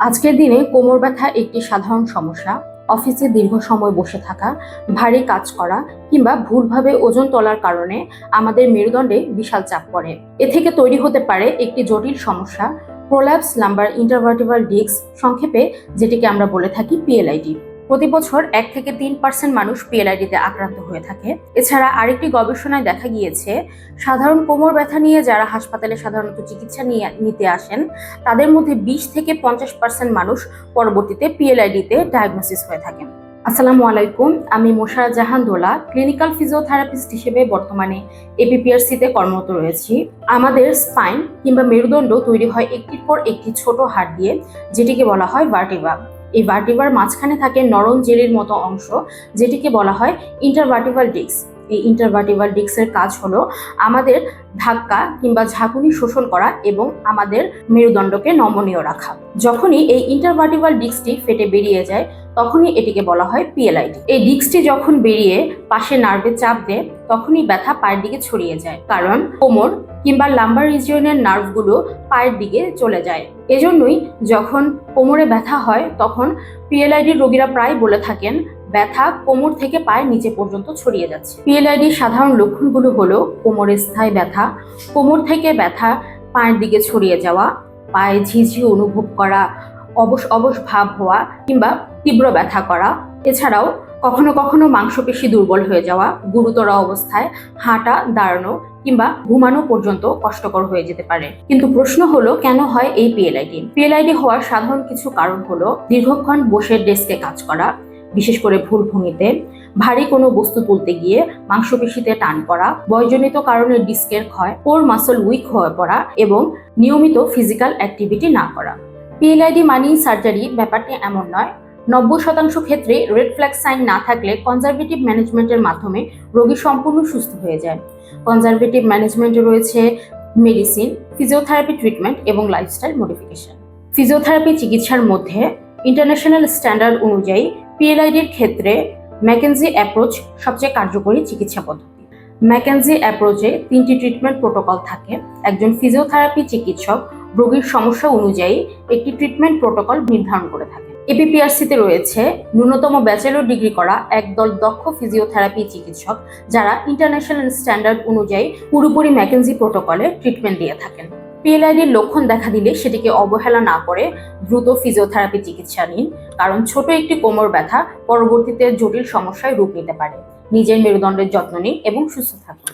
আজকের দিনে কোমর ব্যথা একটি সাধারণ সমস্যা, অফিসে দীর্ঘ সময় বসে থাকা, ভারী কাজ করা কিংবা ভুলভাবে ওজন তোলার কারণে আমাদের মেরুদণ্ডে বিশাল চাপ পড়ে। এ থেকে তৈরি হতে পারে একটি জটিল সমস্যা প্রোল্যাপস লাম্বার ইন্টারভার্টিভাল ডিস্ক সংক্ষেপে, যেটিকে আমরা বলে থাকি পিএলআইডি। প্রতি বছর এক থেকে তিন পার্সেন্ট মানুষ পিএলআইডিতে আক্রান্ত হয়ে থাকে। এছাড়া আরেকটি গবেষণায় দেখা গিয়েছে, সাধারণ কোমর ব্যথা নিয়ে যারা হাসপাতালে সাধারণত চিকিৎসা নিয়ে, নিতে আসেন, তাদের মধ্যে বিশ থেকে পঞ্চাশ পার্সেন্ট মানুষ পরবর্তীতে পিএলআইডিতে ডায়াগনোসিস হয়ে থাকেন। আসসালামু আলাইকুম, আমি মোশারা জাহান দোলা ক্লিনিক্যাল ফিজিওথেরাপিস্ট হিসেবে বর্তমানে এপিপিআরসিতে কর্মরত রয়েছি। আমাদের স্পাইন কিংবা মেরুদণ্ড তৈরি হয় একটির পর একটি ছোট হাড় দিয়ে, যেটিকে বলা হয় ভার্টিভা এই ভার্টিভার মাঝখানে থাকে নরম জেলির মতো অংশ, যেটিকে বলা হয় ইন্টারভার্টিভাল ডিস্ক এই ইন্টারভার্টিভাল ডিস্কের কাজ হলো আমাদের ধাক্কা কিংবা ঝাঁকুনি শোষণ করা এবং আমাদের মেরুদণ্ডকে নমনীয় রাখা। যখনই এই ইন্টারভার্টিভাল ডিস্কটি ফেটে বেরিয়ে যায় তখনই এটিকে বলা হয় পিএলআইডি। এই ডিস্কটি যখন বেরিয়ে পাশে নার্ভে চাপ দেয়, তখনই ব্যথা পায়ের দিকে ছড়িয়ে যায়। কারণ কোমর কিংবা লাম্বার রিজিয়নের নার্ভগুলো পায়ের দিকে চলে যায়। এজন্যই যখন কোমরে ব্যথা হয়, তখন পিএলআইডি রোগীরা প্রায় বলে থাকেন, ব্যথা কোমর থেকে পায়ের নিচে পর্যন্ত ছড়িয়ে যাচ্ছে। পিএলআইডির সাধারণ লক্ষণগুলো হলো কোমরে স্থায়ী ব্যথা, কোমর থেকে ব্যথা, পায়ের দিকে ছড়িয়ে যাওয়া, পায়ে ঝিঝি অনুভব করা অবশ অবশ ভাব হওয়া কিংবা তীব্র ব্যথা করা। এছাড়াও কখনো কখনো মাংসপেশি দুর্বল হয়ে যাওয়া, গুরুতর অবস্থায় হাঁটা, দাঁড়ানো কিংবা ঘুমানো পর্যন্ত কষ্টকর হয়ে যেতে পারে। কিন্তু প্রশ্ন হলো, কেন হয় এই পিএলআইডি পিএলআইডি হওয়ার সাধারণ কিছু কারণ হলো দীর্ঘক্ষণ বসে ডেস্কে কাজ করা, বিশেষ করে ভুল ভঙ্গিতে, ভারী কোনো বস্তু তুলতে গিয়ে মাংসপেশিতে টান পড়া, বয়জনিত কারণে ডিস্কের ক্ষয় কোর মাসল উইক হয়ে পড়া এবং নিয়মিত ফিজিক্যাল অ্যাক্টিভিটি না করা। পিএলআইডি মানি সার্জারি, ব্যাপারটি এমন নয় নব্বই শতাংশ ক্ষেত্রে রেড ফ্ল্যাগ সাইন না থাকলে কনজারভেটিভ ম্যানেজমেন্টের মাধ্যমে রোগী সম্পূর্ণ সুস্থ হয়ে যায়। কনজারভেটিভ ম্যানেজমেন্টে রয়েছে মেডিসিন, ফিজিওথেরাপি ট্রিটমেন্ট এবং লাইফস্টাইল মডিফিকেশন। ফিজিওথেরাপি চিকিৎসার মধ্যে ইন্টারন্যাশনাল স্ট্যান্ডার্ড অনুযায়ী পিএলআইডির ক্ষেত্রে ম্যাকেনজি অ্যাপ্রোচ সবচেয়ে কার্যকরী চিকিৎসা পদ্ধতি। ম্যাকেনজি অ্যাপ্রোচে তিনটি ট্রিটমেন্ট প্রোটোকল থাকে। একজন ফিজিওথেরাপি চিকিৎসক রোগীর সমস্যা অনুযায়ী একটি ট্রিটমেন্ট প্রোটোকল নির্ধারণ করে থাকে। এপিপিআরসিতে রয়েছে ন্যূনতম ব্যাচেলর ডিগ্রি করা একদল দক্ষ ফিজিওথেরাপি চিকিৎসক যারা ইন্টারন্যাশনাল স্ট্যান্ডার্ড অনুযায়ী পুরোপুরি ম্যাকেনজি প্রোটোকলে ট্রিটমেন্ট দিয়ে থাকেন। পিএলআইডির লক্ষণ দেখা দিলে সেটিকে অবহেলা না করে দ্রুত ফিজিওথেরাপি চিকিৎসা নিন, কারণ ছোট একটি কোমর ব্যথা পরবর্তীতে জটিল সমস্যায় রূপ নিতে পারে। নিজের মেরুদণ্ডের যত্ন নিন এবং সুস্থ থাকুন।